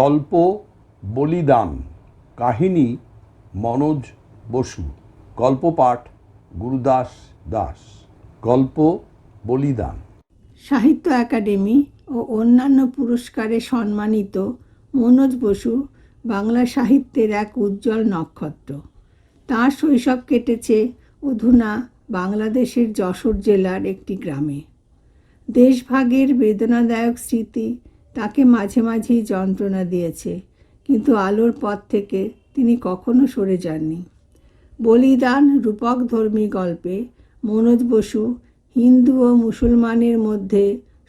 গল্প, বলিদান, কাহিনী, মনোজ বসু। গল্প পাঠ, গুরুদাস দাস। গল্প, বলিদান। সাহিত্য একাডেমি ও অন্যান্য পুরস্কারে সম্মানিত মনোজ বসু বাংলা সাহিত্যের এক উজ্জ্বল নক্ষত্র। তাঁর শৈশব কেটেছে অধুনা বাংলাদেশের যশোর জেলার একটি গ্রামে। দেশভাগের বেদনাদায়ক স্মৃতি তাকে মাঝে মাঝেই যন্ত্রণা দিয়েছে, কিন্তু আলোর পথ থেকে তিনি কখনো সরে যাননি। বলিদান রূপক ধর্মী গল্পে মনোজ বসু হিন্দু ও মুসলমানের মধ্যে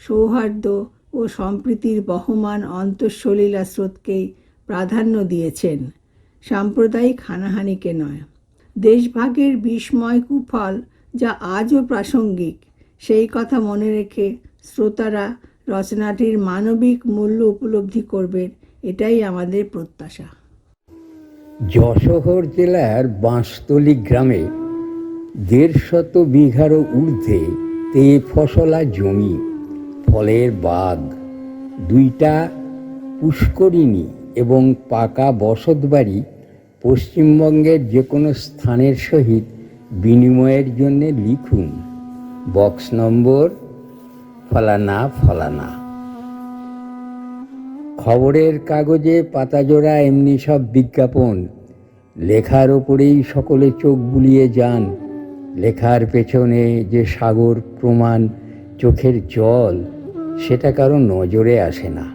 সৌহার্দ্য ও সম্প্রীতির বহমান অন্তঃসলীলা স্রোতকেই প্রাধান্য দিয়েছেন, সাম্প্রদায়িক হানাহানিকে নয়। দেশভাগের বিস্ময় কুফল যা আজও প্রাসঙ্গিক, সেই কথা মনে রেখে শ্রোতারা রচনাটির মানবিক মূল্য উপলব্ধি করবেন এটাই আমাদের প্রত্যাশা। যশোহর জেলার বাঁশতলী গ্রামে দেড়শত বিঘারও ঊর্ধ্বে তে ফসলা জমি, ফলের বাগ, দুইটা পুষ্করিণী এবং পাকা বসতবাড়ি পশ্চিমবঙ্গের যে কোনো স্থানের সহিত বিনিময়ের জন্য লিখুন। বক্স নম্বর ফলানা ফলানা। খবরের কাগজে পাতাজোড়া এমনি সব বিজ্ঞাপন। লেখার ওপরেই সকলে চোখ বুলিয়ে যান। লেখার পেছনে যে সাগর প্রমাণ, চোখের জল, সেটা কারও নজরে আসে না।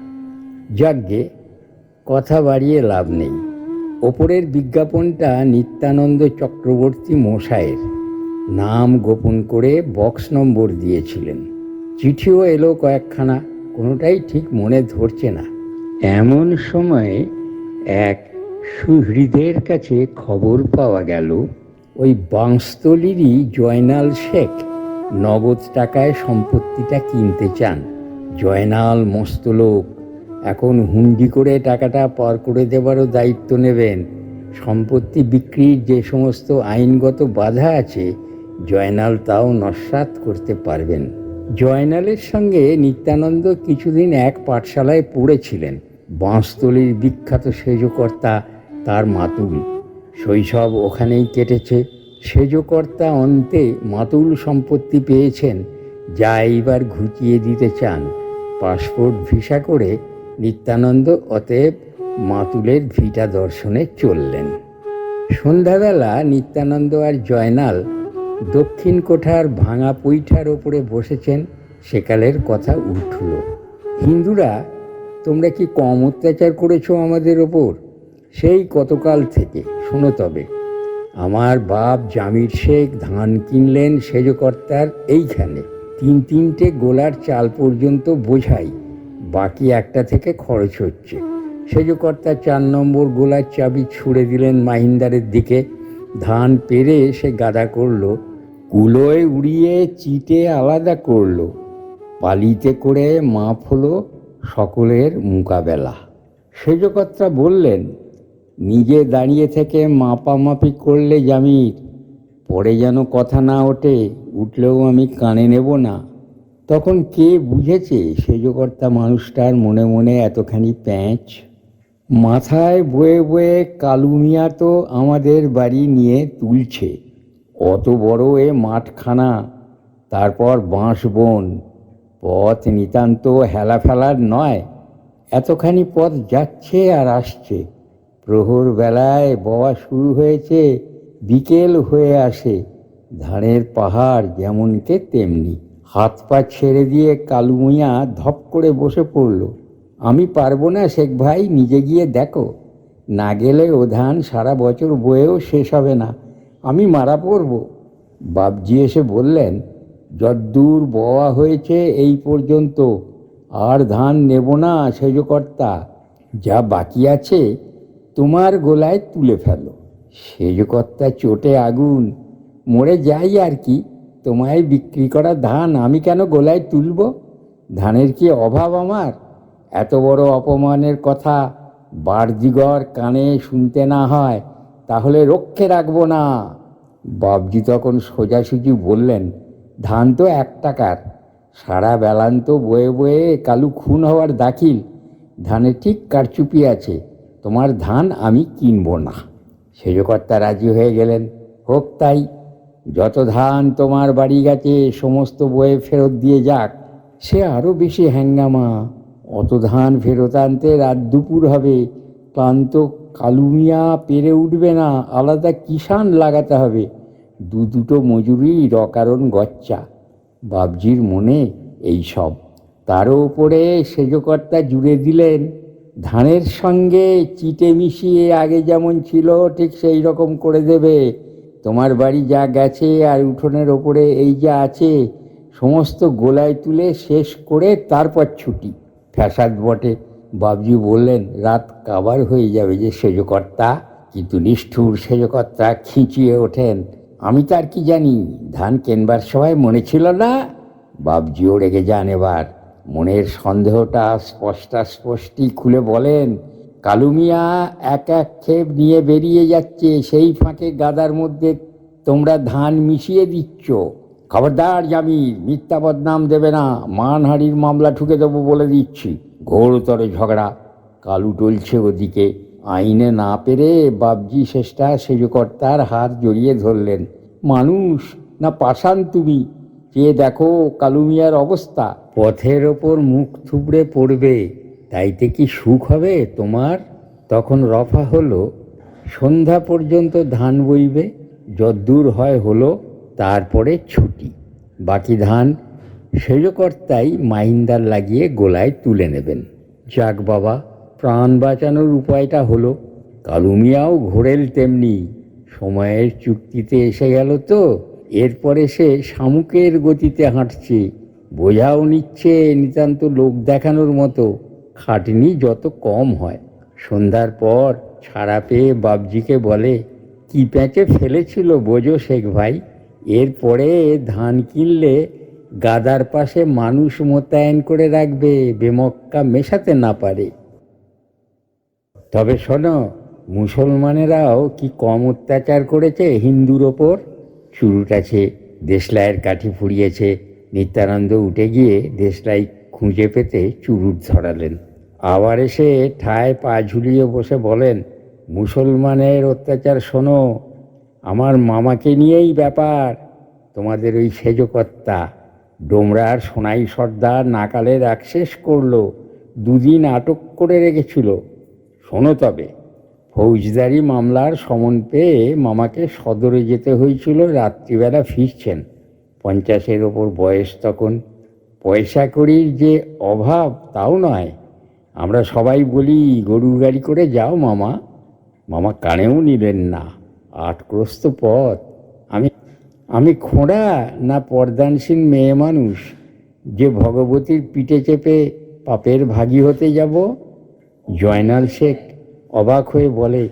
যাজ্ঞে, কথা বাড়িয়ে লাভ নেই। ওপরের বিজ্ঞাপনটা নিত্যানন্দ চক্রবর্তী মশায়ের নাম গোপন করে বক্স নম্বর দিয়েছিলেন। চিঠিও এলো কয়েকখানা, কোনোটাই ঠিক মনে ধরছে না। এমন সময়ে এক সুহৃদের কাছে খবর পাওয়া গেল, ওই বাংস্তলিরই জয়নাল শেখ নগদ টাকায় সম্পত্তিটা কিনতে চান। জয়নাল মস্ত লোক, এখন হুন্ডি করে টাকাটা পার করে দেবারও দায়িত্ব নেবেন। সম্পত্তি বিক্রির যে সমস্ত আইনগত বাধা আছে, জয়নাল তাও নস্বাত করতে পারবেন। জয়নালের সঙ্গে নিত্যানন্দ কিছুদিন এক পাঠশালায় পড়েছিলেন। বাঁশতলির বিখ্যাত সেজকর্তা তার মাতুল। শৈশব ওখানেই কেটেছে। সেজকর্তা অন্তে মাতুল সম্পত্তি পেয়েছেন, যা এইবার ঘুচিয়ে দিতে চান। পাসপোর্ট ভিসা করে নিত্যানন্দ অতএব মাতুলের ভিটা দর্শনে চললেন। সন্ধ্যাবেলা নিত্যানন্দ আর জয়নাল দক্ষিণ কোঠার ভাঙা পৈঠার ওপরে বসেছেন সেকালের কথা উঠল। হিন্দুরা, তোমরা কি কম অত্যাচার করেছ আমাদের ওপর? সেই কতকাল থেকে, শোনো তবে। আমার বাপ জামির শেখ ধান কিনলেন সেজকর্তার এইখানে। তিন তিনটে গোলার চাল পর্যন্ত বোঝাই, বাকি একটা থেকে খরচ হচ্ছে। সেজকর্তা চার নম্বর গোলার চাবি ছুড়ে দিলেন মাহিন্দারের দিকে। ধান পেরে সে গাদা করল কুলোয় উড়িয়ে চিটে আলাদা করল পালিতে করে মাপ হলো সকলের মোকাবেলা। সেজকর্তা বললেন, নিজে দাঁড়িয়ে থেকে মাপামাপি করলে জামির, পরে যেন কথা না ওঠে, উঠলেও আমি কানে নেব না। তখন কে বুঝেছে সেজকর্তা মানুষটার মনে মনে এতখানি প্যাঁচ? মাথায় বয়ে বয়ে কালু মিয়া তো আমাদের বাড়ি নিয়ে তুলছে। অত বড় এ মাঠখানা, তারপর বাঁশ বন। পথ নিতান্ত হেলা ফেলার নয়, এতখানি পথ যাচ্ছে আর আসছে। প্রহর বেলায় বওয়া শুরু হয়েছে, বিকেল হয়ে আসে। ধানের পাহাড় যেমনকে তেমনি। হাত পা ছেড়ে দিয়ে কালু মিয়া ধপ করে বসে পড়ল। আমি পারব না শেখ ভাই, নিজে গিয়ে দেখো। না গেলে ও ধান সারা বছর বয়েও শেষ হবে না। আমি মারা পড়ব। বাপজি এসে বললেন, যদ্দূর বওয়া হয়েছে এই পর্যন্ত, আর ধান নেব না সেজকর্তা, যা বাকি আছে তোমার গোলায় তুলে ফেলো। সেজকর্তা চোটে আগুন, মরে যাই আর কি, তোমায় বিক্রি করা ধান আমি কেন গোলায় তুলব? ধানের কি অভাব আমার? এত বড় অপমানের কথা বারদিগর কানে শুনতে না হয়। তাহলে রক্ষে রাখব না। বাবজি তখন সোজাসুজি বললেন, ধান তো এক টাকার। সারা বেলান তো বয়ে বয়ে কালু খুন হওয়ার দাখিল। ধানে ঠিক কারচুপি আছে, তোমার ধান আমি কিনবো না। সেজকর্তা রাজি হয়ে গেলেন। হোক তাই, যত ধান তোমার বাড়ি গেছে, সমস্ত বয়ে ফেরত দিয়ে যাক। সে আরও বেশি হ্যাঙ্গামা। অত ধান ফেরত আনতে রাত দুপুর হবে, ক্লান্ত কালুমিয়া পেরে উঠবে না, আলাদা কিষান লাগাতে হবে। দু দুটো মজুরি রকারণ গচ্চা। বাবজির মনে এই সব। তারও উপরে সেজকর্তা জুড়ে দিলেন, ধানের সঙ্গে চিটে মিশিয়ে আগে যেমন ছিল, ঠিক সেই রকম করে দেবে। তোমার বাড়ি যা গেছে আর উঠোনের ওপরে এই যা আছে, সমস্ত গোলায় তুলে শেষ করে তারপর ছুটি। ফ্যাসাদ বটে। বাবজি বললেন, রাত কাবার হয়ে যাবে যে সেজকর্তা। কিন্তু নিষ্ঠুর সেজকর্তা খিঁচিয়ে ওঠেন। আমি তার কি জানি? ধান কেনবার সময় মনে ছিল না? বাবজিও রেগে যান এবার। মনের সন্দেহটা স্পষ্টাস্পষ্টি খুলে বলেন কালুমিয়া এক এক ক্ষেপ নিয়ে বেরিয়ে যাচ্ছে। সেই ফাঁকে গাদার মধ্যে তোমরা ধান মিশিয়ে দিচ্ছ। খবরদার জামির মিথ্যা বদনাম দেবে না। মানহারির মামলা ঠুকে দেবো বলে দিচ্ছি। ঘোরতর ঝগড়া। কালু টলছে ওদিকে। আইনে না পেরে বাবজি শেষটা সেজকর্তার হাত জড়িয়ে ধরলেন। মানুষ, না পাষাণ তুমি? চেয়ে দেখো কালুমিয়ার অবস্থা। পথের ওপর মুখ থুবড়ে পড়বে। তাইতে কি সুখ হবে তোমার? তখন রফা হলো। সন্ধ্যা পর্যন্ত ধান বইবে। যদ্দূর হয় হলো, তারপরে ছুটি। বাকি ধান সেজকর্তাই মাইন্দার লাগিয়ে গোলায় তুলে নেবেন। যাক বাবা, প্রাণ বাঁচানোর উপায়টা হলো, কালুমিয়াও ঘোরেল তেমনি। সময়ের চুক্তিতে এসে গেল তো, এরপরে সে শামুকের গতিতে হাঁটছে। বোঝাও নিচ্ছে নিতান্ত লোক দেখানোর মতো, খাটনি যত কম হয়। সন্ধ্যার পর ছাড়া পেয়ে বাবজিকে বলে, কি প্যাঁচে ফেলেছিল বোঝো শেখ ভাই, এরপরে ধান কিনলে গাদার পাশে মানুষ মোতায়েন করে রাখবে, বেমক্কা মেশাতে না পারে। তবে শোনো, মুসলমানেরাও কি কম অত্যাচার করেছে হিন্দুর ওপর? চুরুটাছে দেশলাইয়ের কাঠি ফুরিয়েছে নিত্যানন্দ উঠে গিয়ে দেশলাই খুঁজে পেতে চুরুট ধরালেন। আবার এসে ঠায় পা ঝুলিয়ে বসে বলেন, মুসলমানের অত্যাচার শোনো, আমার মামাকে নিয়েই ব্যাপার, তোমাদের ওই সেজকর্তা ডোমরার সোনাই সর্দার নাকালের এক অ্যাক্সেস করল, দুদিন আটক করে রেখেছিল। শোনো তবে, ফৌজদারি মামলার সমন পেয়ে মামাকে সদরে যেতে হয়েছিল, রাত্রিবেলা ফিরছেন। পঞ্চাশের ওপর বয়স তখন। পয়সা করির যে অভাব, তাও নয়। আমরা সবাই বলি, গরুর গাড়ি করে যাও মামা। মামা কানেও নিলেন না। আটগ্রস্ত পথ। আমি খোঁড়া না পর্দানসীন মেয়ে মানুষ, যে ভগবতীর পিঠে চেপে পাপের ভাগী হতে যাব? জয়নাল শেখ অবাক হয়ে বলে,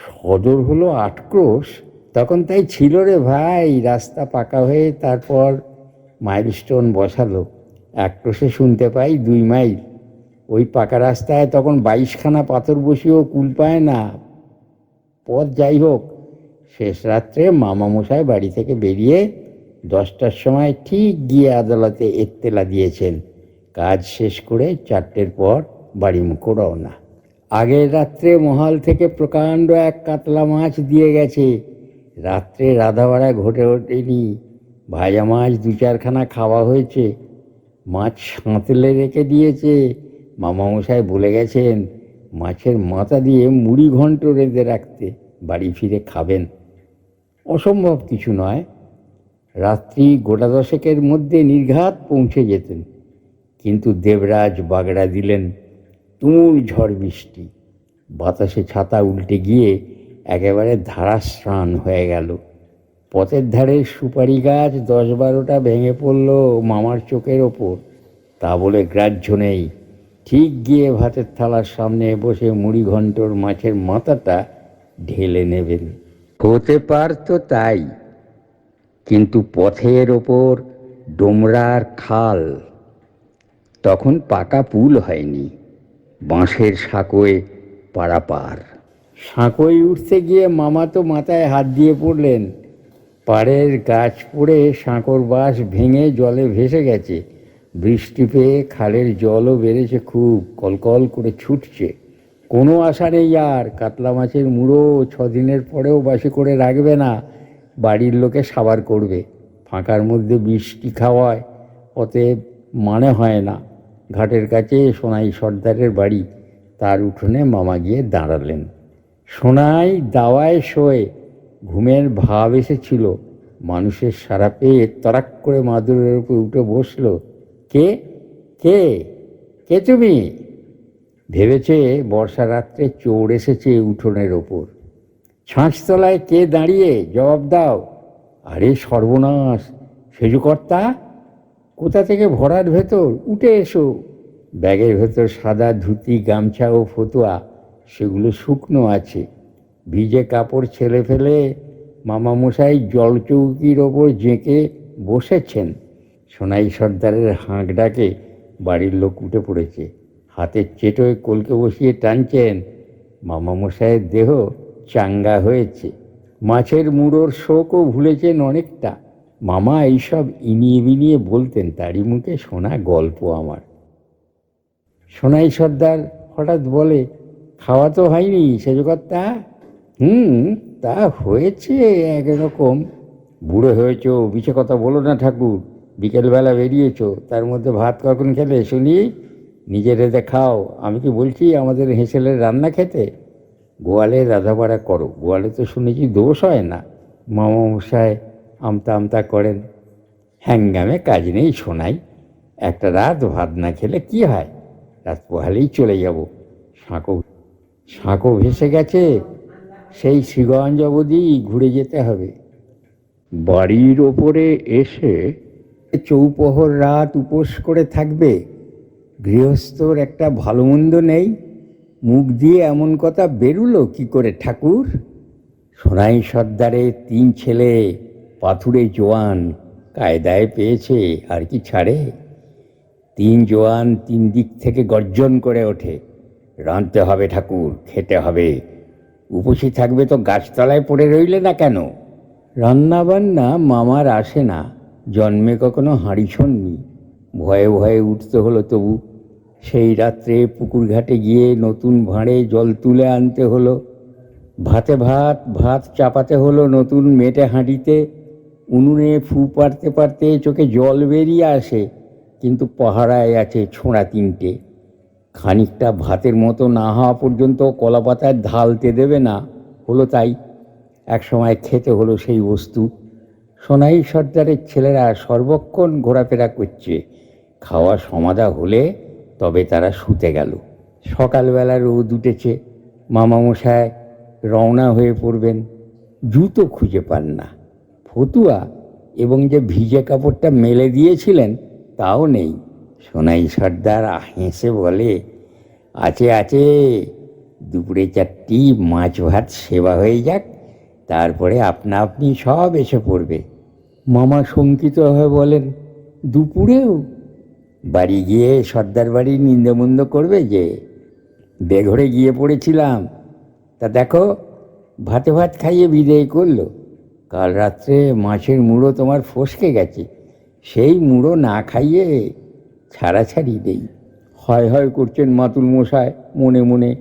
সদর হলো আটক্রোশ তখন তাই ছিল রে ভাই, রাস্তা পাকা হয়ে তারপর মাইলস্টোন বসালো। একক্রোশে শুনতে পাই দুই মাইল। ওই পাকা রাস্তায় তখন বাইশখানা পাথর বসিয়েও কুল পায় না। পথ যাই হোক শেষ রাত্রে মামামশাই বাড়ি থেকে বেরিয়ে দশটার সময় ঠিক গিয়ে আদালতে এত্তেলা দিয়েছেন। কাজ শেষ করে চারটের পর বাড়ি মুখো রওনা। আগের রাত্রে মহাল থেকে প্রকাণ্ড এক কাতলা মাছ দিয়ে গেছে। রাত্রে রাধাবাড়া ঘটে ওঠেনি। ভাজা মাছ দু চারখানা খাওয়া হয়েছে। মাছ সাঁতলে রেখে দিয়েছে। মামামশাই বলে গেছেন, মাছের মাথা দিয়ে মুড়ি ঘন্ট রেঁধে রাখতে বাড়ি ফিরে খাবেন। অসম্ভব কিছু নয়। রাত্রি গোটা দশেকের মধ্যে নির্ঘাত পৌঁছে যেতেন। কিন্তু দেবরাজ বাগড়া দিলেন তুমুল ঝড় বৃষ্টি। বাতাসে ছাতা উল্টে গিয়ে একেবারে ধারাস্রান হয়ে গেল। পথের ধারে সুপারি গাছ দশ বারোটা ভেঙে পড়ল মামার চোখের ওপর। তা বলে গ্রাহ্য নেই। ঠিক গিয়ে ভাতের থালার সামনে বসে মুড়ি ঘন্টর মাছের মাথাটা ঢেলে নেবেন। হতে পারতো তাই, কিন্তু পথের ওপর ডোমরার খাল। তখন পাকা পুল হয়নি, বাঁশের সাঁকোয় পারাপার। সাঁকোয় উঠতে গিয়ে মামা তো মাথায় হাত দিয়ে পড়লেন, পাড়ের গাছ পড়ে সাঁকোর বাঁশ ভেঙে জলে ভেসে গেছে, বৃষ্টি পেয়ে খালের জলও বেড়েছে খুব, কলকল করে ছুটছে। কোনো আশা নেই আর। কাতলা মাছের মুড়ো ছদিনের পরেও বাসি করে রাখবে না। বাড়ির লোকে সাবার করবে। ফাঁকার মধ্যে বৃষ্টি খাওয়ায়, অতএব মানে হয় না। ঘাটের কাছে সোনাই সর্দারের বাড়ি। তার উঠোনে মামা গিয়ে দাঁড়ালেন। সোনাই দাওয়ায় শোয়ে, ঘুমের ভাব এসেছিল। মানুষের সারা পেয়ে তরাক করে মাদুরের উপর উঠে বসল। কে? কে? কে তুমি? ভেবেছে বর্ষা রাত্রে চোর এসেছে উঠোনের ওপর। ছাঁচতলায় কে দাঁড়িয়ে জবাব দাও? আরে সর্বনাশ, সেজুকর্তা, কোথা থেকে ভরার ভেতর? উঠে এসো। ব্যাগের ভেতর সাদা ধুতি, গামছা ও ফতুয়া, সেগুলো শুকনো আছে। ভিজে কাপড় ছেলে ফেলে মামামশাই জলচৌকির ওপর জেঁকে বসেছেন। সোনাই সর্দারের হাঁক ডাকে বাড়ির লোক উঠে পড়েছে। হাতের চেটোয় কলকে বসিয়ে টানছেন। মামামশাইয়ের দেহ চাঙ্গা হয়েছে। মাছের মুড়োর শোকও ভুলেছেন অনেকটা। মামা এইসব ইনিয়ে বিনিয়ে বলতেন, তারই মুখে শোনা গল্প আমার। সোনাই সর্দার হঠাৎ বলে, খাওয়া তো হয়নি, সেজকর্তা? হুম, তা হয়েছে একরকম। বুড়ো হয়েছ বিছে কথা বলো না ঠাকুর। বিকেলবেলা বেরিয়েছো, তার মধ্যে ভাত কখন খেলে শুনি? নিজের রেতে খাও আমি কি বলছি, আমাদের হেঁসেলের রান্না খেতে? গোয়ালে রাধাবাড়া করো। গোয়ালে তো শুনেছি দোষ হয় না। মামা মশাই আমতা আমতা করেন। হ্যাঙ্গামে কাজ নেই শোনাই একটা রাত ভাত না খেলে কি হয়? রাত পোহালেই চলে যাব। সাঁকো সাঁকো ভেসে গেছে। সেই শ্রীগঞ্জ অবধি ঘুরে যেতে হবে। বাড়ির ওপরে এসে চৌপহর রাত উপোস করে থাকবে। গৃহস্থর একটা ভালো মন্দ নেই। মুখ দিয়ে এমন কথা বেরুলো কি করে ঠাকুর? সোনাই সর্দারে তিন ছেলে, পাথুরে জোয়ান, কায়দায় পেয়েছে আর কি ছাড়ে? তিন জোয়ান তিন দিক থেকে গর্জন করে ওঠে, রাঁধতে হবে ঠাকুর, খেতে হবে। উপসী থাকবে তো গাছতলায় পড়ে রইলে না কেন? রান্না বান্না মামার আসে না, জন্মে কখনো হাঁড়ি শোননি ভয়ে ভয়ে উঠতে হলো তবু সেই রাত্রে পুকুর ঘাটে গিয়ে নতুন ভাঁড়ে জল তুলে আনতে হলো। ভাতে ভাত ভাত চাপাতে হলো নতুন মেটে হাঁড়িতে। উনুনে ফু পারতে পারতে চোখে জল বেরিয়ে আসে, কিন্তু পাহারায় আছে ছোঁড়া তিনটে। খানিকটা ভাতের মতো না হওয়া পর্যন্ত কলা পাতায় ঢালতে দেবে না, হলো তাই। এক সময় খেতে হলো সেই বস্তু। সোনাই সর্দারের ছেলেরা সর্বক্ষণ ঘোরাফেরা করছে। খাওয়া সমাধা হলে তবে তারা শুতে গেল। সকালবেলা রোদ উঠেছে। মামামশায় রওনা হয়ে পড়বেন। জুতো খুঁজে পান না। ফতুয়া এবং যে ভিজে কাপড়টা মেলে দিয়েছিলেন, তাও নেই। সোনাই সর্দার হেসে বলে, আছে আছে। দুপুরে চারটি, মাছ, ভাত, সেবা হয়ে যাক। তারপরে আপনা আপনি সব এসে পড়বে। মামা শঙ্কিত হয়ে বলেন, দুপুরেও বাড়ি গিয়ে সর্দার বাড়ি নিন্দমন্দ করবে যে, বেঘরে গিয়ে পড়েছিলাম। তা দেখো, ভাতে ভাত খাইয়ে বিদায় করল। কাল রাত্রে মাছের মুড়ো তোমার ফসকে গেছে। সেই মুড়ো না খাইয়ে ছাড়াছাড়ি দেই। হয় হয় করছেন মাতুল মশায় মনে মনে।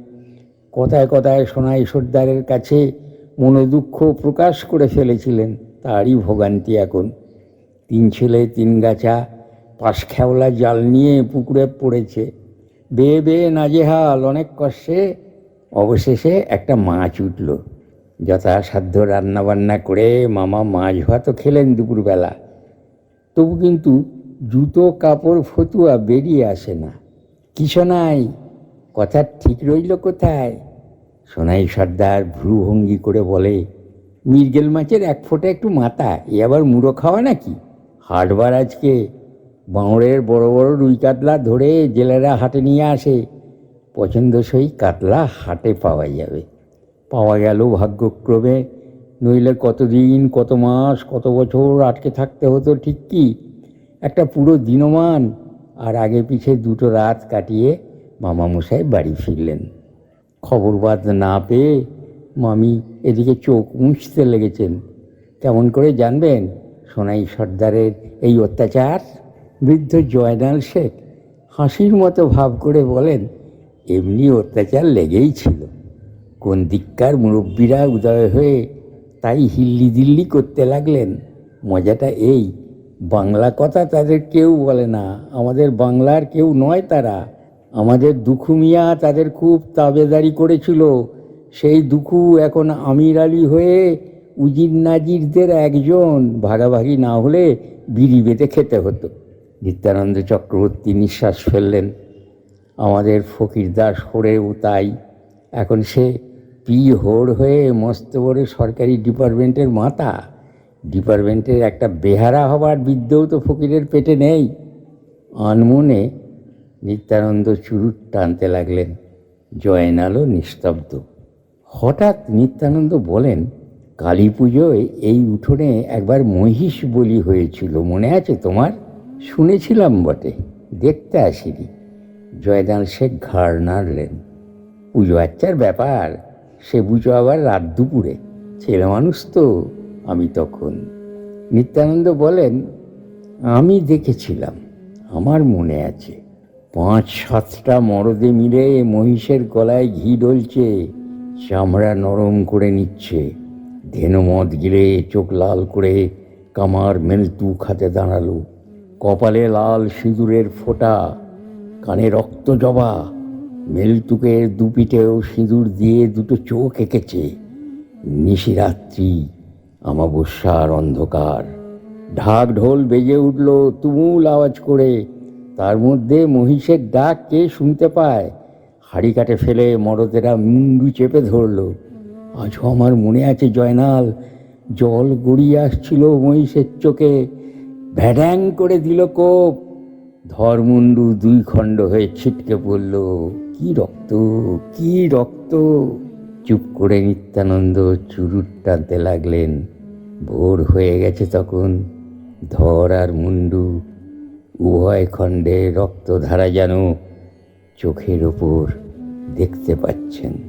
কথায় কথায় সোনাই সর্দারের কাছে মনোদুঃখ প্রকাশ করে ফেলেছিলেন তারই ভোগান্তি এখন। তিন ছেলে, তিন গাছা পাশখ্যাওলা জাল নিয়ে পুকুরে পড়েছে। বেয়ে বেয়ে নাজেহাল, অনেক কষ্টে অবশেষে একটা মাছ উঠল। যথাসাধ্য রান্নাবান্না করে মামা মাছ ভাতও খেলেন দুপুরবেলা। তবু কিন্তু জুতো, কাপড়, ফতুয়া বেরিয়ে আসে না। কিছু নাই কথা ঠিক রইল কোথায়? সোনাই সর্দার ভ্রুভঙ্গি করে বলে, মির্গেল মাছের এক ফোঁটা একটু মাথা, এ আবার মুড়ো খাওয়া নাকি? হাটবার আজকে বাঁড়ের বড় বড় রুই কাতলা ধরে জেলেরা হাটে নিয়ে আসে। পছন্দসই কাতলা হাটে পাওয়া যাবে। পাওয়া গেল ভাগ্যক্রমে। নইলে কতদিন, কত মাস, কত বছর আটকে থাকতে হতো ঠিক কি? একটা পুরো দিনমান। আর আগে পিছে দুটো রাত কাটিয়ে মামামশাই বাড়ি ফিরলেন। খবরবাদ না পেয়ে মামি এদিকে চোখ মুছতে লেগেছেন। কেমন করে জানবেন? সোনাই সর্দারের এই অত্যাচার? বৃদ্ধ জয়নাল শেখ হাসির মতো ভাব করে বলেন, এমনি অত্যাচার লেগেই ছিল। কোন দিককার মুরব্বীরা উদয় হয়ে তাই হিল্লি দিল্লি করতে লাগলেন? মজাটা এই, বাংলা কথা তাদের কেউ বলে না। আমাদের বাংলার কেউ নয় তারা। আমাদের দুখু মিয়া তাদের খুব তাবেদারি করেছিল। সেই দুখু এখন আমির আলী হয়ে উজির নাজিরদের একজন। ভাগাভাগি না হলে বিড়ি বেঁধে খেতে হতো। নিত্যানন্দ চক্রবর্তী নিঃশ্বাস ফেললেন। আমাদের ফকির দাস হরেও তাই। এখন সে পি হোর হয়ে মস্ত বড় সরকারি ডিপার্টমেন্টের মাথা ডিপার্টমেন্টের একটা বেহারা হবার বিদ্যেও তো ফকিরের পেটে নেই। আনমনে নিত্যানন্দ চুরুট টানতে লাগলেন। জয়নালও নিস্তব্ধ। হঠাৎ নিত্যানন্দ বলেন কালী পুজোয় এই উঠোনে একবার মহিষ বলি হয়েছিল, মনে আছে তোমার? শুনেছিলাম বটে, দেখতে আসিনি জয়দান শেখ ঘাড় নাড়লেন। পুজো আচ্চার ব্যাপার, সে বুঝো আবার রাত দুপুরে। ছেলে মানুষ তো, আমি তখন। নিত্যানন্দ বলেন, আমি দেখেছিলাম, আমার মনে আছে। পাঁচ সাতটা মরদে মিলে মহিষের গলায় ঘি ডলছে, চামড়া নরম করে নিচ্ছে। ধেনু মদ গিলে চোখ লাল করে কামার মেলতু খাতে দাঁড়াল। কপালে লাল সিঁদুরের ফোঁটা, কানে রক্ত জবা মেলতুকে দুপিঠেও সিঁদুর দিয়ে দুটো চোখ এঁকেছে। নিশিরাত্রি আমাবস্যার অন্ধকার। ঢাক ঢোল বেজে উঠল তুমুল আওয়াজ করে। তার মধ্যে মহিষের ডাক কে শুনতে পায়? হাড়ি কাটে ফেলে মরদেরা মুন্ডু চেপে ধরলো। আজও আমার মনে আছে জয়নাল, জল গড়িয়ে আসছিল মহিষের চোখে। ভ্যাড্যাং করে দিল কোপ। ধর্মুন্ডু দুই খণ্ড হয়ে ছিটকে পড়ল। কি রক্ত কি রক্ত? চুপ করে নিত্যানন্দ চুরুট টানতে লাগলেন। ভোর হয়ে গেছে তখন। ধর আর মুন্ডু উভয় খণ্ডে রক্তধারা যেন চোখের ওপর দেখতে পাচ্ছেন।